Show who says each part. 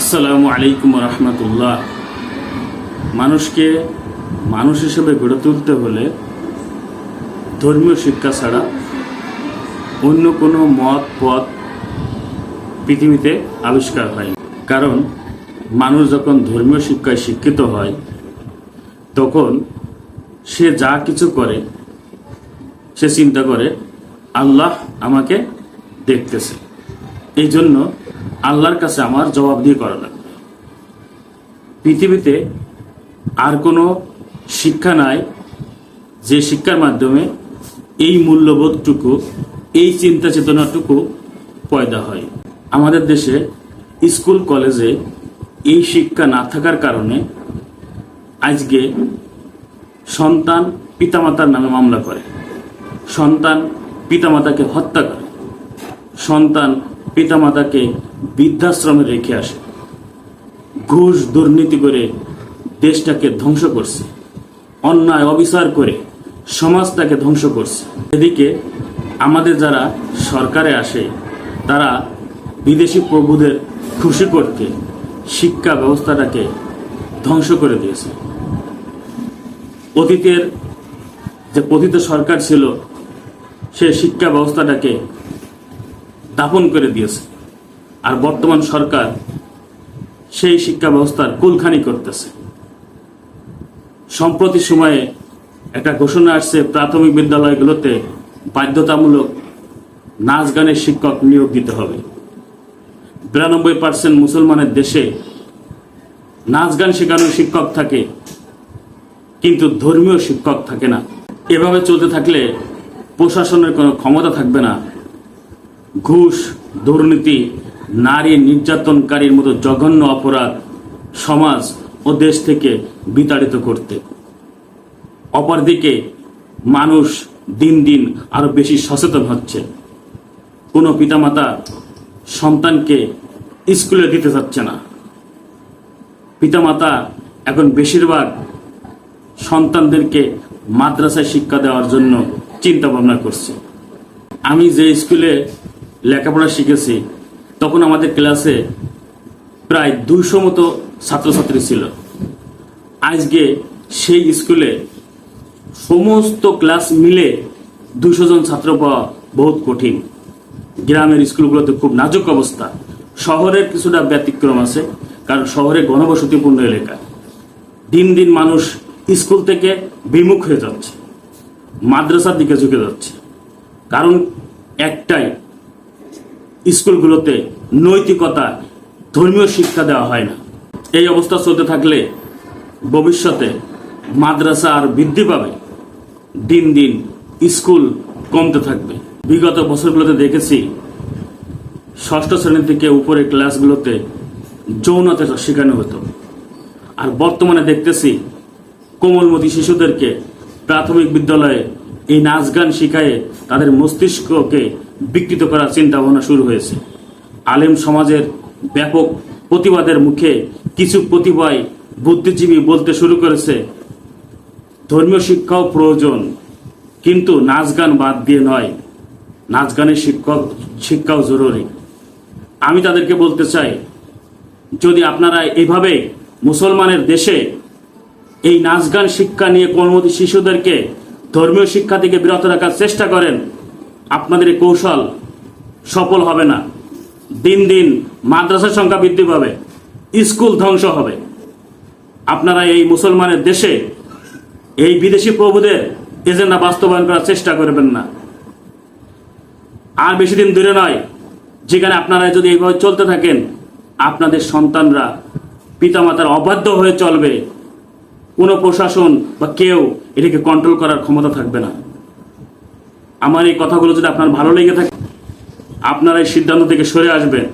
Speaker 1: আসসালামু আলাইকুম রহমতুল্লাহ। মানুষকে মানুষ হিসেবে গড়ে তুলতে হলে ধর্মীয় শিক্ষা ছাড়া অন্য কোনো মত, পথ পৃথিবীতে আবিষ্কার হয় কারণ মানুষ যখন ধর্মীয় শিক্ষায় শিক্ষিত হয়, তখন সে যা কিছু করে, সে চিন্তা করে, আল্লাহ আমাকে দেখতেছে। এই জন্য আল্লাহর কাছে আমার জবাব দিয়ে করা লাগবে। পৃথিবীতে আর কোনো শিক্ষা নাই যে শিক্ষার মাধ্যমে এই মূল্যবোধটুকু, এই চিন্তা চেতনাটুকু পয়দা হয়। আমাদের দেশে স্কুল, কলেজে এই শিক্ষা না থাকার কারণে আজকে সন্তান পিতামাতার নামে মামলা করে। সন্তান পিতামাতাকে হত্যা করে। সন্তান পিতামাতাকে বৃদ্ধাশ্রমে রেখে আসে। ঘুষ দুর্নীতি করে দেশটাকে ধ্বংস করছে। অন্যায়, অবিচার করে সমাজটাকে ধ্বংস করছে। এদিকে আমাদের যারা সরকারে আসে, তারা বিদেশি প্রভুদের খুশি করতে শিক্ষা ব্যবস্থাটাকে ধ্বংস করে দিয়েছে। অতীতের যে পতিত সরকার ছিল, সে শিক্ষা ব্যবস্থাটাকে দাপন করে দিয়েছে। আর বর্তমান সরকার সেই শিক্ষা ব্যবস্থার কুলখানি করতেছে। সম্প্রতি সময়ে একটা ঘোষণা আসছে, প্রাথমিক বিদ্যালয়গুলোতে বাধ্যতামূলক নাচ গানের শিক্ষক নিয়োগ দিতে হবে। বিরানব্বই পার্সেন্ট মুসলমানের দেশে নাচ গান শেখানোর শিক্ষক থাকে, কিন্তু ধর্মীয় শিক্ষক থাকে না। এভাবে চলতে থাকলে প্রশাসনের কোনো ক্ষমতা থাকবে না। ঘুষ, দুর্নীতি নারী নির্যাতনকারীর মতো জঘন্য অপরাধ সমাজ ও দেশ থেকে বিতাড়িত করতে। অপরদিকে মানুষ দিন দিন আরও বেশি সচেতন হচ্ছে। কোনো পিতামাতা সন্তানকে স্কুলে দিতে চাচ্ছে না। পিতামাতা এখন বেশিরভাগ সন্তানদেরকে মাদ্রাসায় শিক্ষা দেওয়ার জন্য চিন্তা ভাবনা করছে। আমি যে স্কুলে লেখাপড়া শিখেছি তখন আমাদের ক্লাসে প্রায় দুইশো মতো ছাত্রছাত্রী ছিল। আজকে সেই স্কুলে সমস্ত ক্লাস মিলে দুশো জন ছাত্র পাওয়া বহুত কঠিন। গ্রামের স্কুলগুলোতে খুব নাজুক অবস্থা। শহরের কিছুটা ব্যতিক্রম আছে, কারণ শহরে ঘনবসতিপূর্ণ এলাকা। দিন দিন মানুষ স্কুল থেকে বিমুখ হয়ে যাচ্ছে, মাদ্রাসার দিকে ঝুঁকে যাচ্ছে। কারণ একটাই স্কুলগুলোতে নৈতিকতা, ধর্মীয় শিক্ষা দেওয়া হয় না। এই অবস্থা চলতে থাকলে ভবিষ্যতে মাদ্রাসা আর বৃদ্ধি পাবে। দিন দিন স্কুল কমতে থাকবে। বিগত বছরগুলোতে দেখেছি, ষষ্ঠ শ্রেণি থেকে উপরে ক্লাসগুলোতে যৌনতা শেখানো হতো। আর বর্তমানে দেখতেছি, কোমলমতি শিশুদেরকে প্রাথমিক বিদ্যালয়ে এই নাচ গান শিখায়ে তাদের মস্তিষ্ককে বিকৃত করার চিন্তা ভাবনা শুরু হয়েছে। আলেম সমাজের ব্যাপক প্রতিবাদের মুখে কিছু প্রতিভয় বুদ্ধিজীবী বলতে শুরু করেছে, ধর্মীয় শিক্ষাও প্রয়োজন, কিন্তু নাচ গান বাদ দিয়ে নয়। নাচ গানের শিক্ষক, শিক্ষাও জরুরি। আমি তাদেরকে বলতে চাই, যদি আপনারা এইভাবে মুসলমানের দেশে এই নাচ গান শিক্ষা নিয়ে কর্মতী শিশুদেরকে ধর্মীয় শিক্ষা থেকে বিরত রাখার চেষ্টা করেন আপনাদের কৌশল সফল হবে না। দিন দিন মাদ্রাসার সংখ্যা বৃদ্ধি পাবে, স্কুল ধ্বংস হবে। আপনারা এই মুসলমানের দেশে এই বিদেশি প্রভুদের এজেন্ডা বাস্তবায়ন করার চেষ্টা করবেন না। আর বেশি দিন দূরে নয়, যেখানে আপনারা যদি এইভাবে চলতে থাকেন, আপনাদের সন্তানরা পিতামাতার অবাধ্য হয়ে চলবে। কোনো প্রশাসন বা কেউ এটাকে কন্ট্রোল করার ক্ষমতা থাকবে না। আমার এই কথাগুলো যদি আপনার ভালো লেগে থাকে আপনার এই সিদ্ধান্ত থেকে সরে আসবেন।